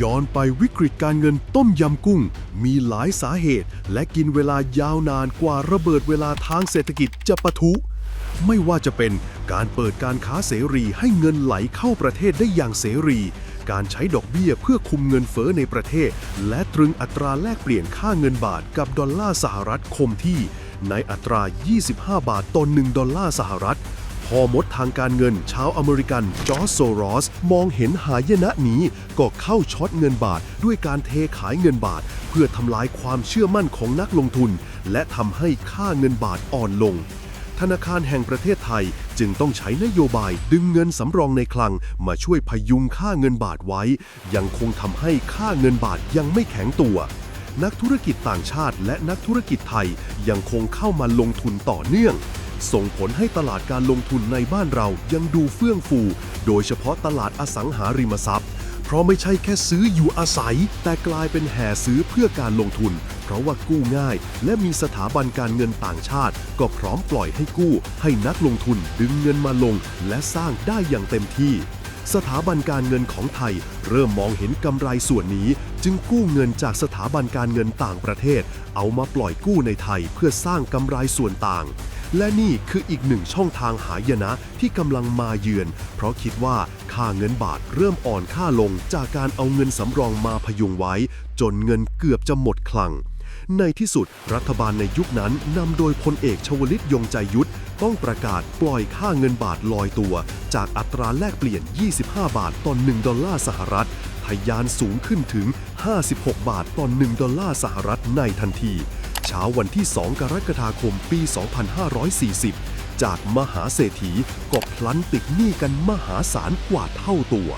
ย้อนไปวิกฤตการเงินต้มยำกุ้ง มีหลายสาเหตุ และกินเวลายาวนานกว่าระเบิดเวลาทางเศรษฐกิจจะปะทุ ไม่ว่าจะเป็นการเปิดการค้าเสรีให้เงินไหลเข้าประเทศได้อย่างเสรี การใช้ดอกเบี้ยเพื่อคุมเงินเฟ้อในประเทศ และตรึงอัตราแลกเปลี่ยนค่าเงินบาทกับดอลลาร์สหรัฐคงที่ ในอัตรา 25 บาทต่อ1ดอลลาร์สหรัฐ พอมดทางการเงิน ชาวอเมริกันจอร์โซรอส มองเห็นหายนะนี้ ก็เข้าช็อตเงินบาท ด้วยการเทขายเงินบาท เพื่อทำลายความเชื่อมั่นของนักลงทุน และทำให้ค่าเงินบาทอ่อนลง ธนาคารแห่งประเทศไทยจึงต้องใช้นโยบายดึงเงินสำรองในคลัง มาช่วยพยุงค่าเงินบาทไว้ ยังคงทำให้ค่าเงินบาทยังไม่แข็งตัวนักธุรกิจต่างชาติและนักธุรกิจไทยยังคงเข้ามาลงทุนต่อเนื่อง ส่งผลให้ตลาดการลงทุนในบ้านเรายังดูเฟื่องฟู โดยเฉพาะตลาดอสังหาริมทรัพย์ เพราะไม่ใช่แค่ซื้ออยู่อาศัย แต่กลายเป็นแห่ซื้อเพื่อการลงทุน เพราะว่ากู้ง่าย และมีสถาบันการเงินต่างชาติ ก็พร้อมปล่อยให้กู้ ให้นักลงทุนดึงเงินมาลง และสร้างได้อย่างเต็มที่สถาบันการเงินของไทย เริ่มมองเห็นกำไรส่วนนี้ จึงกู้เงินจากสถาบันการเงินต่างประเทศ เอามาปล่อยกู้ในไทยเพื่อสร้างกำไรส่วนต่าง และนี่คืออีกหนึ่งช่องทางหายนะที่กำลังมาเยือน เพราะคิดว่าค่าเงินบาทเริ่มอ่อนค่าลงจากการเอาเงินสำรองมาพยุงไว้ จนเงินเกือบจะหมดคลัง ในที่สุดรัฐบาลในยุคนั้นนำโดยพลเอกชวลิตยงใจยุทธต้องประกาศปล่อยค่าเงินบาทลอยตัว จากอัตราแลกเปลี่ยน 25 บาทต่อ 1 ดอลลาร์สหรัฐทะยานสูงขึ้นถึง 56 บาทต่อ 1 ดอลลาร์สหรัฐในทันที เช้าวันที่ 2 กรกฎาคมปี 2540 จากมหาเศรษฐีก็พลันติดหนี้กันมหาศาลกว่าเท่าตัว